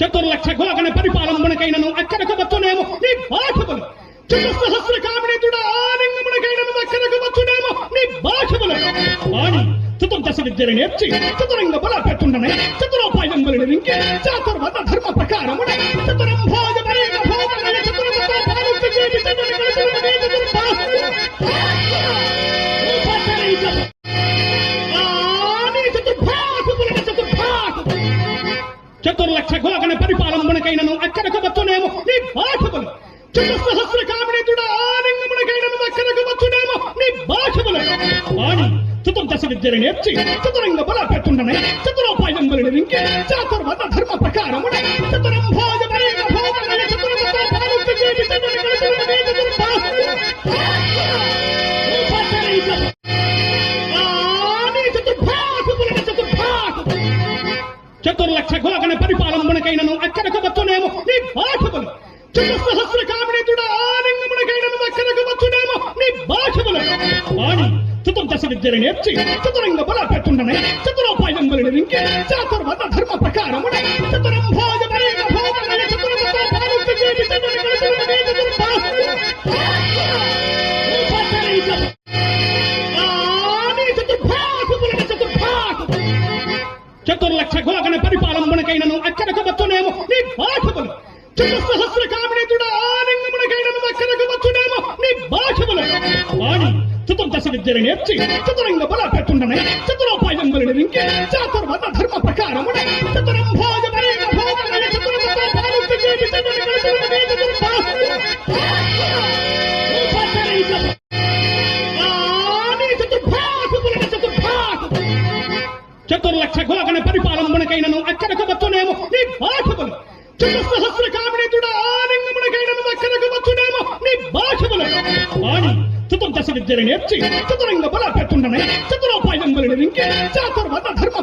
చతుర్లక్ష గోగణ పరిపాలనమునకైనను అక్కడకు వచ్చునేమో నీ బాధములు చతుస్సహస్ర కామినేతుడు ఆలింగమునకైనను అక్కడకు వచ్చునేమో నీ భాషములు వాణి చతుర్దశ విద్యలు నేర్చి చతురంగ బల పెట్టుండనే చతురోపాయం వలినికి చాతుర్వత ధర్మ ప్రకారమున చతురంభోజ చతుర్లక్ష గోగణ పరిపాలనమునకైనను అక్కడకు వచ్చునేమో నీ బాధములు చతుస్సహస్ర కామినేతుడా ఆలింగమునకైనను అక్కడకు వచ్చునేమో నీ భాషములు వాణి చతుర్దశ విద్యలు నేర్చి చతురంగ బల పెట్టుండనే చతురోపాయం వలినికి చాతుర్వత ధర్మ ప్రకారమున చతురంభోజ చతుర్లక్ష గోగణ పరిపాలనమునకైనను అక్కడకు వచ్చునేమో నీ బాధములు చతుస్సహస్ర కామినేతుడా ఆలింగమునకైనను అక్కడకు వచ్చునేమో నీ బాధములు వాణి చతుర్దశ విద్యలు నేర్చి చతురంగ బల పెట్టుండనే చతురోపాయం వలినికి చాతుర్వత ధర్మ ప్రకారమున చతుర్లక్ష గోగణ పరిపాలనమునకైనను అక్కడకు వచ్చునేమో నీ బాధములు చతుస్సహస్ర కామినేతుడు ఆలింగమునకైనను అక్కడకు వచ్చునేమో నీ బాధములు వాణి చతుర్దశ విద్యలు నేర్చి చతురంగ బల పెట్టుండనే చతురోపాయం వలినికి చాతుర్వత చతుర్లక్ష గోగణ పరిపాలనమునకైనను అక్కడకు వచ్చునేమో నీ బాధములు చతుస్సహస్ర కామినేతుడా ఆలింగమునకైనను అక్కడకు వచ్చునేమో నీ భాషములు వాణి చతుర్దశ విద్యలు నేర్చి చతురంగ బల పెట్టుండనే చతురోపాయం వలినికి చాతుర్వత ధర్మ